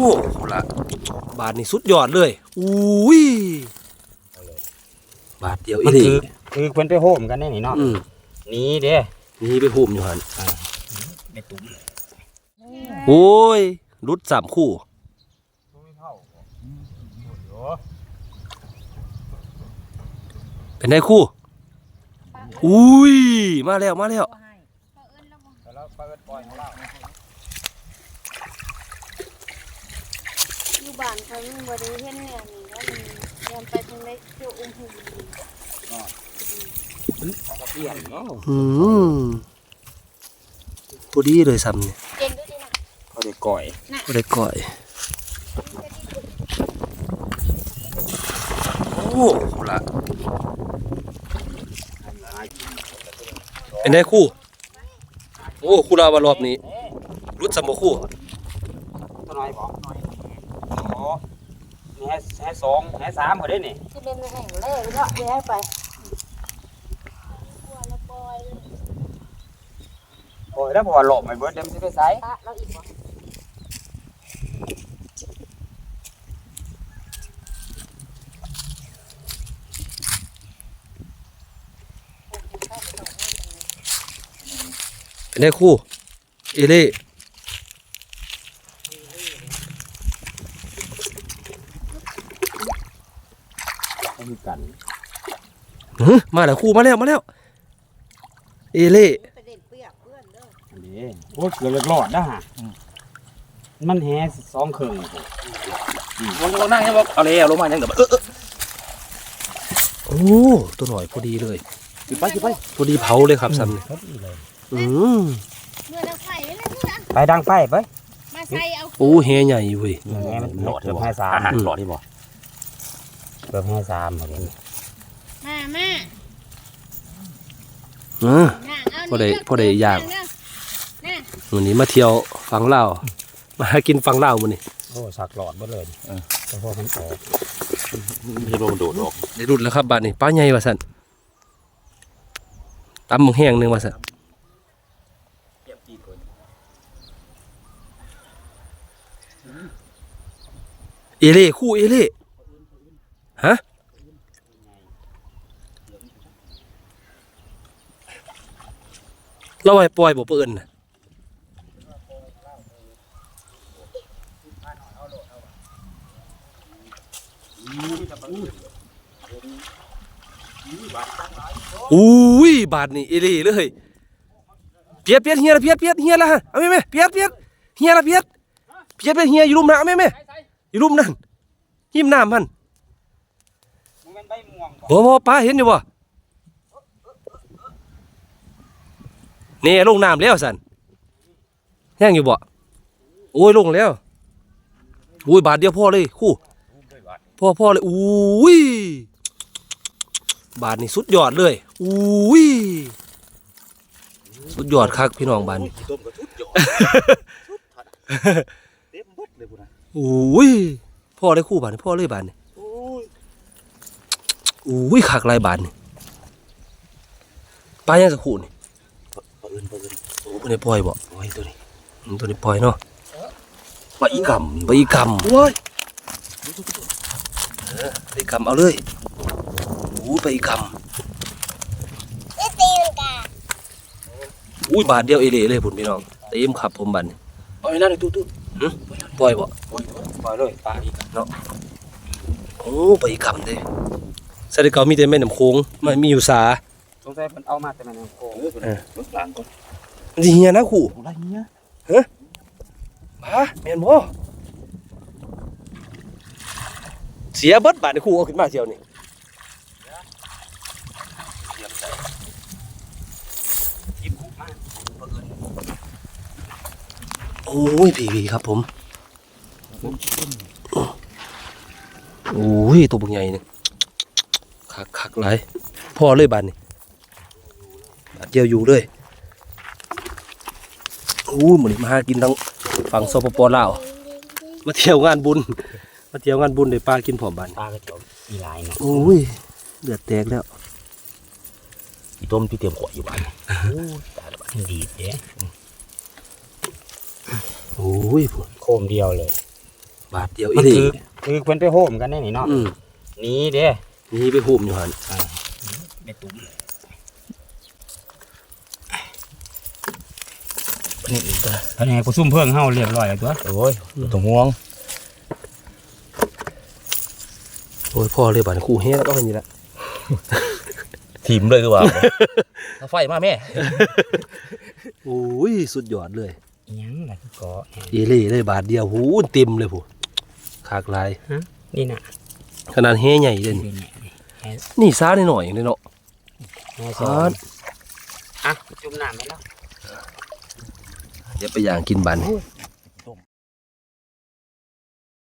เอาละบาทนี่สุดยอดเลยอุ้ยบาทเดียวอีมันหลีคือคือเพิ่นไปโฮมกันได้นี่เนาะอืมนี่เด้นี่ไปหุ่มอยู่หันไปตุ้มโอ้ยรุดสามคู่เป็นไงคู่อุ้ยมาแล้วมาแล้ว แล้วเปิดปล่อยของเรา อยู่ บ้านเขามีบริเวณเนี่ยนี่แล้วมันเดินไปทางไหนเที่ยวอุ้มหูเปลี่ยนเนาะอืมพอดีเลยซ้ำเนี่ยเก่งด้วยดินะพอได้ก่อยก็ได้ก่อยโอ้โหละเป็นไงคู่ โอ้คู่เราวารอบนี้รุดสมบคู่ตัวน้อยบ่โอ้ นี่ให้ให้สองให้สามก็ได้นี่จะเป็นแห่งแรกแล้วแย่ไปกลัวละปอยเลยโอ้ยแล้วพอหลบไปเบิดเดี๋ยวมันสิไปไสตะเราอีกวะเป็นไงคู่เอเล่ คือกันหึมาแล้วคู่มาแล้วมาแล้ว เอเล่ประเด็นเปียกเพื่อนเด้ออันนี้โอ้ยเกือบจะรอดนะฮะมันแฮสองครึ่งลงลงนั่งยังบอกเอาเลยเอาลงมายังเดี๋ยวเออเออโอ้ตัวหน่อยพอดีเลยขึ้นไปขึ้นไปพอดีเผาเลยครับซ้ำนี่พอดีเลยอืมเมื่อเราใส่ไว้แล้วเพื่อนไปดังไฟไปมาใส่เอาโอ้แฮใหญ่เว้ยแหมันหลอดเกือบบ่ให้สามอาหารหลอดที่บ่ เกือบให้สามหมดเลยมามาเออน่ะเอาพอได้นี่พอได้ย่างเด้อน่ะวันนี้มาเที่ยวฟังเล่าวมาหากินฟังเล่าวมันนี่โอ้สักหลอดหมดเลยแต่พอมันออกไม่ใช่ว่ามันโดดออกได้รุดแล้วครับบาดนี้ป้าใหญ่ว่าสันตำหมึงแห้งหนึงว่าสันเอเล่คู่เอเล่ ฮะเราไว้ปล่อยบ่เปิ้นน่ะอุ้ยบาดนี่เอเล่เลยเปียดเปียดเฮียละเปียดเปียดเฮียละฮะเอาแม่แม่เปียดเปียดเฮียละเปียดเปียดเป็นเฮียอยู่รุมนะเอาแม่แม่อยู่รุมนั่นหิ้มน้ำมัน ใบม่วงบ่บ่บ่ป้าเห็นอยู่บ่นี่ลงน้ำแล้วสันแห้งอยู่บ่โอ้ยลงแล้วอุ้ยบาทเดียวพ่อเลยคู่พ่อพ่อเลยอุ้ยบาทนี่สุดยอดเลยอุ้ยสุดยอดคักพี่น้องบาทนี่ต้มกระทุดหยอดเต็มเบิดเลยพุ่นนะอุ้ยพ่อเลยคู่บาทนี่พ่อเลยบาทนี่โอ้ย อุ้ยคักหลายบาทนี่ป้ายังสักคู่นี่ปลาเอินปลาเอินโอ้บ่ได้ปล่อยบ่โอ้ยตัวนี้อืมตัวนี้ปล่อยเนาะปลาอีกำไปอีกกำโอ้ยไปอีกกำเอาเลยโอ้ไปอีกกำอุ้ยบาทเดียวเอเล่เลยพุ่นพี่น้องเต็มครับผมบัดนเอาไว้นั่นเลยตู้ตู้ปล่อยบ่โอ้ยปล่อยเลยปลาอีกโอ้ไปอีกกำเด้ สะเดเกามีแต่แม่น้ำโค้งมันมีอยู่สาสงสัยมันเอามาแต่มันยังโกงเออรถล้างก่อนมันสิเฮียนะขู่อะไรเนี้ยบ้าแม่นบ่เสียเบิดบาทในขู่เอาขึ้นมาเที่ยวนี่โอ้ยพี่ๆครับผมโอ้ยตัวบักใหญ่นี่ คักคักๆหลายพ่อเลยบานนี่บาดเดียวอยู่เลยโอ้ยหมันมาหากินทั้งฝั่งสปปลาวมาเที่ยวงานบุญ มาเที่ยวงานบุญได้ปลากินพร้อมบานปลากระจกอีหลายเนาะโอ้ยเลือดแตกแล้วอีต้มที่เตรียมขวดอยู่บ้านตายแล้วบ้านดีดเด้โอ้ยพุ่นโคมเดียวเลย บาทเดียวมัอีนหลีคือคือเพิ่นไปโฮมกันได้นี่เนาะอืมหนี่เด้ นี่ไปหุ่มอยู่หันไปตุ้มนี่อีกตัวท่านให้กูซุ่มเพิ่งเฮาเรียบร้อยแล้วตัวโอ้ยตัวห่วงโอ้ยพ่อเลยบาดคู่เฮ้แล้วก็เป็นนี่ละทีมเลยคือว่าเอาไฟมาแม่โอ้ยสุดยอดเลยอิหยังล่ะคือเกาะแหงอีหลีเลยบาทเดียวหูเต็มเลยผู้ขากลายนี่น่ะขนาดเฮ้ใหญ่เลย นี่นี่เนี่ยแหงนี่ซ่าหน่อยๆเลยเนาะแหงสออ่างอะจุ่มน้ำไหมล่ะเดี๋ยวไปย่างกินบันโอ้ย